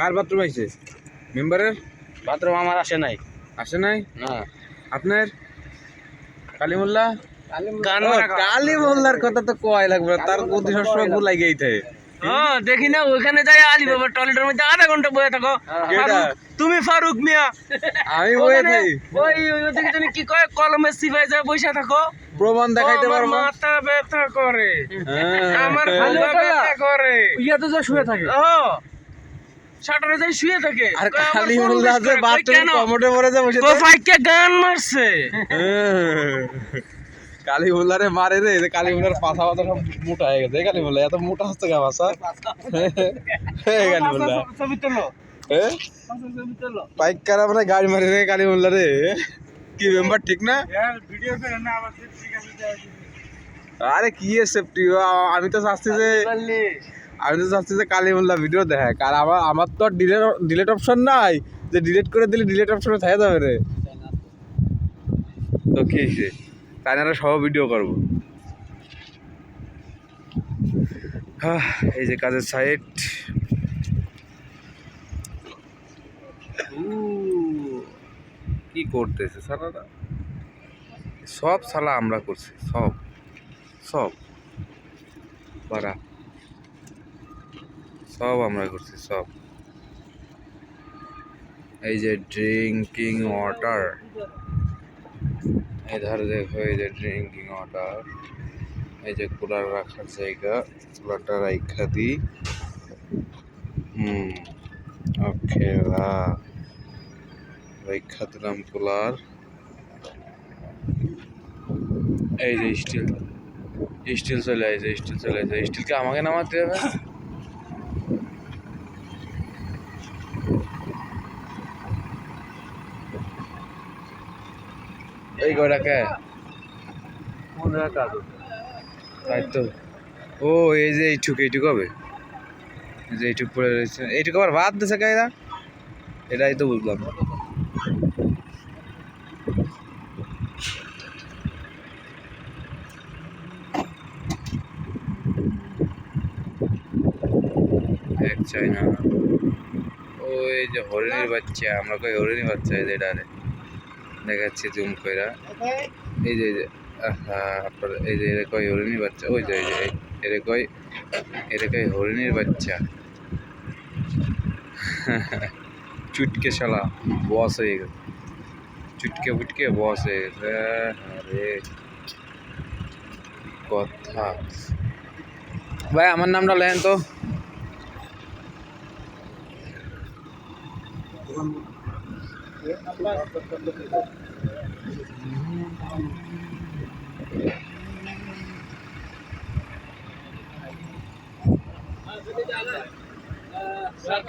কার bathroom আইছে? মেম্বারের? Bathroom আমার আসে নাই। আসে নাই? না। আপনার? কালিমুল্লাহ কালিমুল্লার কথা তো কয় লাগবে তার প্রতি সবসময় গু লাগেই থাকে হ্যাঁ দেখি না ওইখানে যাই আলি বাবা টয়লেটের মধ্যে আধা ঘণ্টা বসে থাকো। তুমি ফারুক মিয়া। আমি বয়ে থাকি। ওই ওদিকে জানি কি কয় কলমে সিপাই যায় বসে থাকো। প্রমাণ দেখাইতে পারব। মাথা ব্যথা করে। হ্যাঁ। আমার খালি ব্যথা করে। ইয়াতে যা শুয়ে থাকে। ও শাটারে যাই শুয়ে থাকে। আর কয় আমার যে বাথরুম কমোডে পরে যে বসে কই থাকে গান মারছে। কালিমুল্লারে মারে রে যে কালিমুল্লার পাছা পাতা সব মোটা হয়ে গেছে। এত মোটা হচ্ছে গা পাছা? মানে গাড়ি মারি রে কালিমুল্লা রে। কি মেম্বার ঠিক না? ভিডিও করে না আবার ঠিক আছে আরে কি সেফটি আমি তো চাচ্ছি যে আমি তো চাচ্ছি যে কালিমুল্লা ভিডিও দেখায় কার আমার আমার তো আর ডিলেট ডিলেট অপশন নাই। যে ডিলিট করে দিলে ডিলেট অপশনে থাকে যাবে রে। তো কি তাই না সহ ভিডিও করব। এই যে কাজের সাইট কি করতেছে সালারা সব সালা আমরা করছি, সব। সব। বারা সব আমরা করছি সব। এই যে ড্রিঙ্কিং ওয়াটার এধারে দেখো, এই যে ড্রিঙ্কিং ওয়াটার এই যে কুলার রাখার জায়গা, কুলারটা রাইখা দিই। হুম, ওকে রাইখা দিলাম কুলার। এই যে স্টিল স্টিল চলে আসে স্টিল চলে আসে স্টিলকে আমাকে নামাতে হবে? এই গোড়াকে তাই তো। ও এই যে এইটুক এইটুক হবে? এই যে এইটুক পড়ে রয়েছে। এইটুকু আবার ভাত দিছে কায়দা এটাই তো বুঝলাম। না। এক চাইনা ওই যে হরিণীর বাচ্চা। আমরা কই হরিণী বাচ্চা এই যে এটারে দেখাচ্ছি জুম কইরা। এই যে আপনার, এই যে, এরে কই হরিণীর বাচ্চা? ওই যে, এই যে এরে কই এরে কই হরিণীর বাচ্চা? চুটকে শালা, বস হয়ে গেছে। চুটকে ফুটকে বস হয়ে গেছে। আরে কথা। ভাই, আমার নামটা লেন তো। Sa